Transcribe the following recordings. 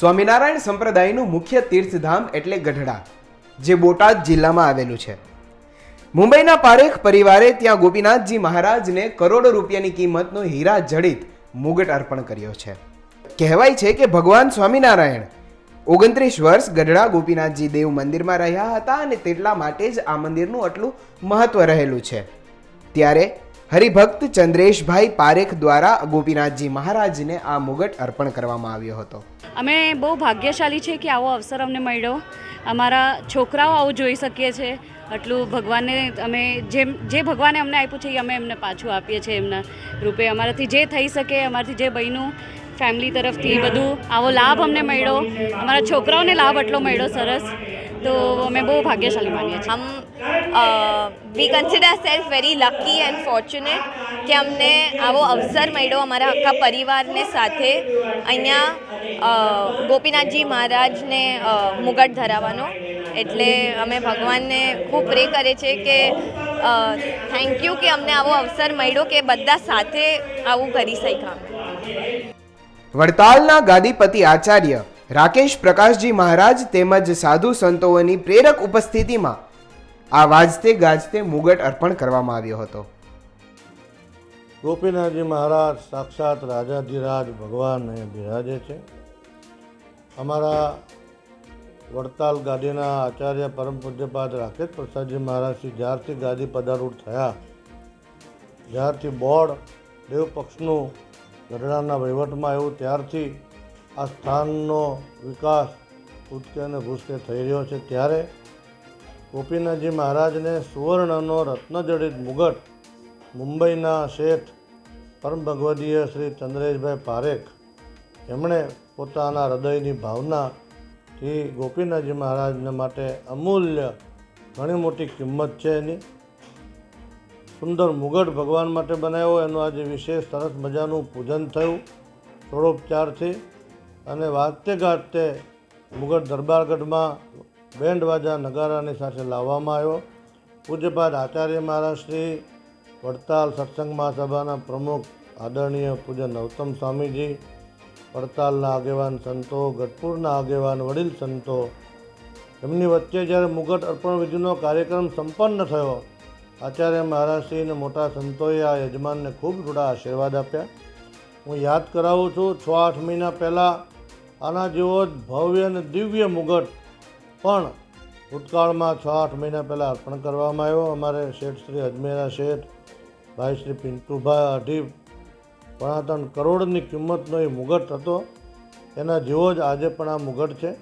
સ્વામિનારાયણ સંપ્રદાયનું મુખ્ય તીર્થધામ એટલે ગઢડા, જે બોટાદ જિલ્લામાં આવેલું છે. મુંબઈના પારેખ પરિવારે ત્યાં ગોપીનાથજી મહારાજને કરોડો રૂપિયાની કિંમતનો હીરા જડિત મુગટ અર્પણ કર્યો છે. કહેવાય છે કે ભગવાન સ્વામિનારાયણ ઓગણત્રીસ વર્ષ ગઢડા ગોપીનાથજી દેવ મંદિરમાં રહ્યા હતા અને તેટલા માટે જ આ મંદિરનું આટલું મહત્વ રહેલું છે. ત્યારે હરિભક્ત ચંદ્રેશભાઈ પારેખ દ્વારા ગોપીનાથજી મહારાજને આ મુગટ અર્પણ કરવામાં આવ્યો હતો. અમે બહુ ભાગ્યશાળી છે કે આવો અવસર અમને મળ્યો. અમારા છોકરાઓ આવું જોઈ શકીએ છે. આટલું ભગવાનને અમે જેમ, જે ભગવાને અમને આપ્યું છે એ અમે એમને પાછું આપીએ છીએ એમના રૂપે. અમારાથી જે થઈ શકે, અમારાથી જે બન્યું ફેમિલી તરફથી બધું આવો લાભ અમને મળ્યો. અમારા છોકરાઓને લાભ આટલો મળ્યો સરસ. તો અમે બહુ ભાગ્યશાળી માનીએ છીએ આમ we consider self very lucky and fortunate કે અમને આવો અવસર મળ્યો અમારા આખા પરિવારને સાથે અહીંયા ગોપીનાથજી મહારાજને મુગટ ધરાવવાનો એટલે અમે ભગવાનને ખૂબ પ્રે કરે છે કે થેન્ક યુ કે અમને આવો અવસર મળ્યો કે બધા સાથે આવું કરી શક્યા વડતાલના ગાદીપતિ આચાર્ય રાકેશ પ્રકાશજી મહારાજ તેમજ સાધુ સંતોની પ્રેરક ઉપસ્થિતિમાં આ વાજતે ગાજતે મુગટ અર્પણ કરવામાં આવ્યો હતો. ગોપીનાથજી મહારાજ સાક્ષાત રાજાધિરાજ ભગવાન અહીંયા બિરાજે છે. અમારા વડતાલ ગાદીના આચાર્ય પરમ પૂજ્યપાદ રાકેશ પ્રસાદજી મહારાજથી જ્યારથી ગાદી પદારૂઢ થયા. જ્યારથી બોર્ડ દેવ પક્ષનું ગઢડાના વહીવટમાં આવ્યું, ત્યારથી આ સ્થાનનો વિકાસ ઉચકે અને ભૂસકે થઈ રહ્યો છે. ત્યારે ગોપીનાથજી મહારાજને સુવર્ણનો રત્નજડિત મુગટ મુંબઈના શેઠ પરમ ભગવદીય શ્રી ચંદ્રેશભાઈ પારેખ એમણે પોતાના હૃદયની ભાવનાથી ગોપીનાથજી મહારાજને માટે અમૂલ્ય ઘણી મોટી કિંમત છે એની. સુંદર મુગટ ભગવાન માટે બનાવ્યો. એનું આજે વિશેષ સરસ મજાનું પૂજન થયું. ષોડોપચારથી અને વાજતે ગાજતે મુગટ દરબારગઢમાં બેન્ડ વાજા નગારાની સાથે લાવવામાં આવ્યો. પૂજ્યપાદ આચાર્ય મહારાજ શ્રી વડતાલ સત્સંગ મહાસભાના પ્રમુખ આદરણીય પૂજ્ય નવતમ સ્વામીજી, વડતાલના આગેવાન સંતો, ગઢપુરના આગેવાન, વડીલ સંતો, એમની વચ્ચે જ્યારે મુગટ અર્પણ વિધિનો કાર્યક્રમ સંપન્ન થયો, આચાર્ય મહારાજશ્રી અને મોટા સંતોએ આ યજમાનને ખૂબ થોડા આશીર્વાદ આપ્યા. હું યાદ કરાવું છું, છ આઠ મહિના પહેલાં આના જેવો જ ભવ્ય અને દિવ્ય મુગટ પણ ભૂતકાળમાં છ આઠ મહિના પહેલાં અર્પણ કરવામાં આવ્યો. અમારે શેઠ શ્રી અજમેરા શેઠ, ભાઈ શ્રી પિન્ટુભાઈ અઢી પોણા કરોડની કિંમતનો એ મુગટ હતો. એના જેવો જ આજે પણ આ મુગટ છે.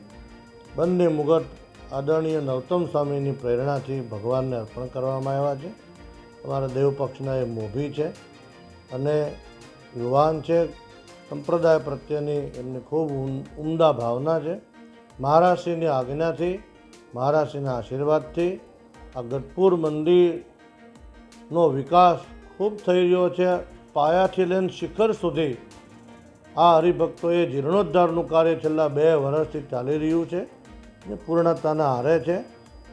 બંને મુગટ આદરણીય નવતમ સ્વામીની પ્રેરણાથી ભગવાનને અર્પણ કરવામાં આવ્યા છે. અમારા દેવપક્ષના એ મોભી છે અને યુવાન છે. સંપ્રદાય પ્રત્યેની એમની ખૂબ ઉમ- ઉમદા ભાવના છે. મહારાષ્ટ્રીની આજ્ઞાથી, મહારાષ્ટ્રીના આશીર્વાદથી આ ગઢપુર મંદિરનો વિકાસ ખૂબ થઈ રહ્યો છે. પાયાથી લઈને શિખર સુધી આ હરિભક્તોએ જીર્ણોદ્ધારનું કાર્ય છેલ્લા બે વર્ષથી ચાલી રહ્યું છે જે પૂર્ણતાના હારે છે.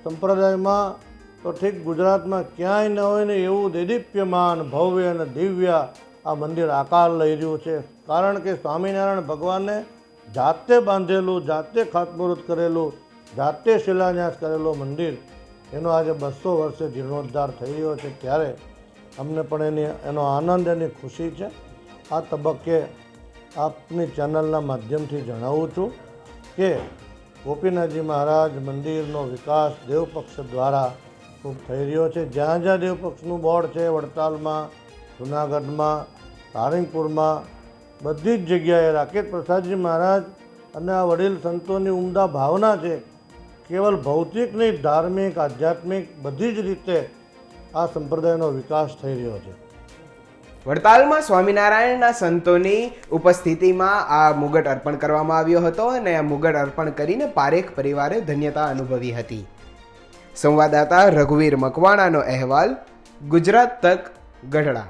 સંપ્રદાયમાં તો ઠીક ગુજરાતમાં ક્યાંય ન હોય ને એવું દેદીપ્યમાન ભવ્ય અને દિવ્ય આ મંદિર આકાર લઈ રહ્યું છે. કારણ કે સ્વામિનારાયણ ભગવાને જાતે બાંધેલું, જાતે ખાતમુહૂર્ત કરેલું, જાતે શિલાન્યાસ કરેલું મંદિર, એનો આજે બસો વર્ષે જીર્ણોદ્ધાર થઈ રહ્યો છે. ત્યારે અમને પણ એની, એનો આનંદ, એની ખુશી છે. આ તબક્કે આપની ચેનલના માધ્યમથી જણાવું છું કે ગોપીનાથજી મહારાજ મંદિરનો વિકાસ દેવપક્ષ દ્વારા ખૂબ થઈ રહ્યો છે. જ્યાં જ્યાં દેવપક્ષનું બોર્ડ છે, વડતાલમાં, જુનાગઢમાં સારંગપુરમાં બધી જ જગ્યાએ રાકેશ પ્રસાદજી મહારાજ અને આ વડીલ સંતોની ઉમદા ભાવના છે, કેવલ ભૌતિક નહીં, ધાર્મિક, આધ્યાત્મિક, બધી જ રીતે આ સંપ્રદાયનો વિકાસ થઈ રહ્યો છે. વડતાલમાં સ્વામિનારાયણના સંતોની ઉપસ્થિતિમાં આ મુગટ અર્પણ કરવામાં આવ્યો હતો અને આ મુગટ અર્પણ કરીને પારેખ પરિવારે ધન્યતા અનુભવી હતી. સંવાદદાતા રઘુવીર મકવાણાનો અહેવાલ, ગુજરાત તક ગઢડા.